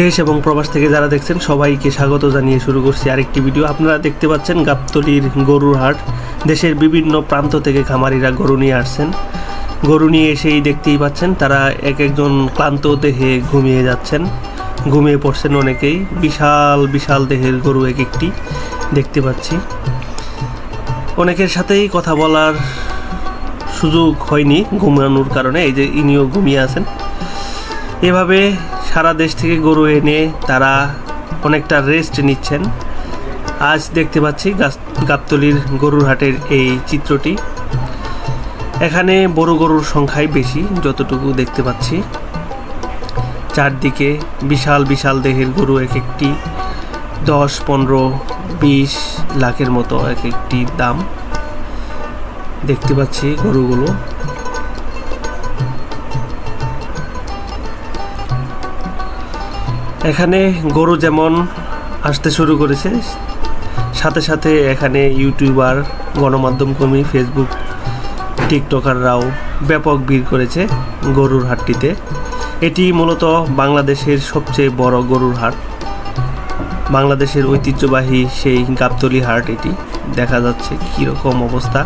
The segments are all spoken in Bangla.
দেশ এবং প্রবাস থেকে যারা দেখছেন, সবাইকে স্বাগত জানিয়ে শুরু করছি আরেকটি ভিডিও। আপনারা দেখতে পাচ্ছেন গাবতলির গরুর হাট। দেশের বিভিন্ন প্রান্ত থেকে খামারিরা গরু নিয়ে আসছেন। গরু নিয়ে এসেই দেখতেই পাচ্ছেন, তারা এক একজন ক্লান্ত দেহে ঘুমিয়ে যাচ্ছেন। ঘুমিয়ে পড়ছেন অনেকেই। বিশাল বিশাল দেহের গরু এক একটি দেখতে পাচ্ছি। অনেকের সাথেই কথা বলার সুযোগ হয়নি ঘুমানোর কারণে, এই যে ইনিও ঘুমিয়ে আছেন। এভাবে সারা দেশ থেকে গরু এনে তারা অনেকটা রেস্ট নিচ্ছেন। আজ দেখতে পাচ্ছি গাবতলির গরুর হাটের এই চিত্রটি। এখানে বড় গরুর সংখ্যাই বেশি, যতটুকু দেখতে পাচ্ছি। চারদিকে বিশাল বিশাল দেহের গরু এক একটি দশ, পনেরো, বিশ লাখের মতো এক একটি দাম। দেখতে পাচ্ছি গরুগুলো। এখানে গরু যেমন আসতে শুরু করেছে, সাথে সাথে এখানে ইউটিউবার, গণমাধ্যম কর্মী ফেসবুক টিকটকাররাও ব্যাপক ভিড় করেছে গরুর হাটটিতে। এটি মূলত বাংলাদেশের সবচেয়ে বড় গরুর হাট। বাংলাদেশের ঐতিহ্যবাহী সেই গাবতলি হাট এটি। দেখা যাচ্ছে কীরকম অবস্থা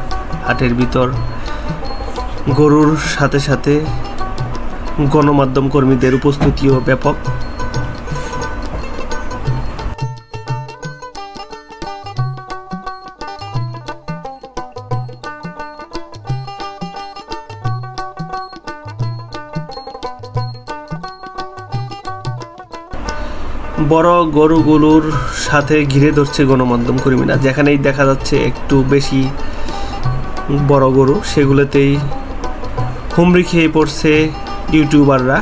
হাটের ভিতর। গরুর সাথে সাথে গণমাধ্যম কর্মীদের উপস্থিতিও ব্যাপক। বড় গরুগুলোর সাথে ঘিরে ধরছে গণমাধ্যম কর্মীরা, যেখানেই দেখা যাচ্ছে একটু বেশি বড় গরু, সেগুলোতেই হুমড়ি খেয়ে পড়ছে ইউটিউবাররা।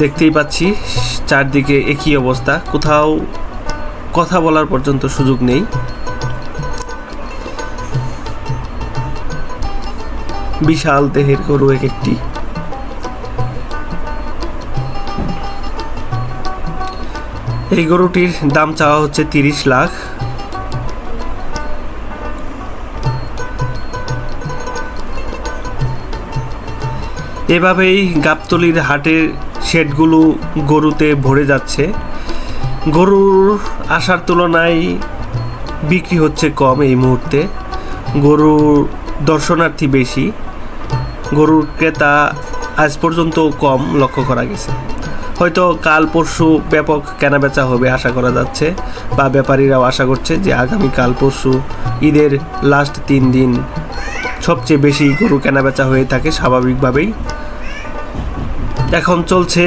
দেখতেই পাচ্ছি চারদিকে একই অবস্থা, কোথাও কথা বলার পর্যন্ত সুযোগ নেই। বিশাল দেহের গরু এক একটি। এই গরুটির দাম চাওয়া হচ্ছে তিরিশ লাখ। এভাবেই গাবতলির হাটের শেডগুলো গরুতে ভরে যাচ্ছে। গরুর আসার তুলনায় বিক্রি হচ্ছে কম এই মুহূর্তে। গরুর দর্শনার্থী বেশি। গরুর ক্রেতা আজ পর্যন্ত কম লক্ষ্য করা গেছে। হয়তো কাল পরশু ব্যাপক কেনাবেচা হবে আশা করা যাচ্ছে, বা ব্যাপারীরাও আশা করছে যে আগামী কাল পরশু ঈদের লাস্ট তিন দিন সবচেয়ে বেশি গরু কেনাবেচা হয়ে থাকে স্বাভাবিকভাবেই। এখন চলছে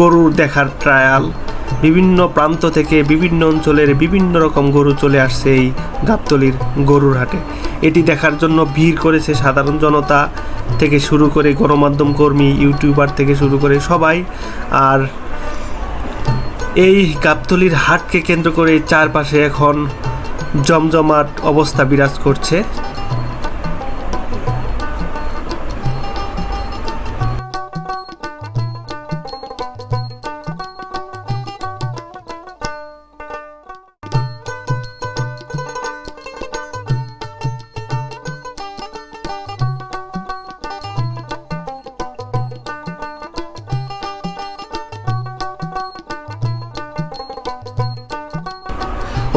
গরুর দেখার ট্রায়াল বিভিন্ন প্রান্ত থেকে বিভিন্ন অঞ্চলের বিভিন্ন রকম গরু চলে আসছে এই গাবতলির গরুর হাটে। এটি দেখার জন্য ভিড় করেছে সাধারণ জনতা থেকে শুরু করে গণমাধ্যম কর্মী, ইউটিউবার থেকে শুরু করে সবাই। আর এই গাবতলির হাটকে কেন্দ্র করে চারপাশে এখন জমজমাট অবস্থা বিরাজ করছে।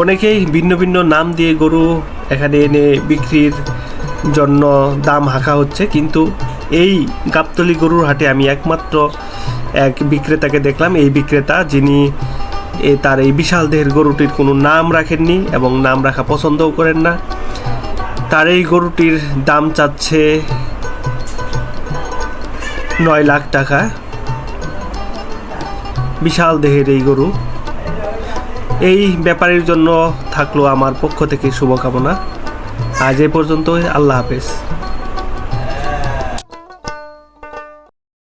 অনেকেই ভিন্ন ভিন্ন নাম দিয়ে গরু এখানে এনে বিক্রির জন্য দাম হাঁকা হচ্ছে, কিন্তু এই গাবতলি গরুর হাটে আমি একমাত্র এক বিক্রেতাকে দেখলাম। এই বিক্রেতা যিনি এ তার এই বিশাল দেহের গরুটির কোনো নাম রাখেননি এবং নাম রাখা পছন্দও করেন না। তার এই গরুটির দাম চাচ্ছে নয় লাখ টাকা। বিশাল দেহের এই গরু। এই ব্যাপারের জন্য থাকল আমার পক্ষ থেকে শুভকামনা। আজ এ পর্যন্তই আল্লাহ হাফেজ।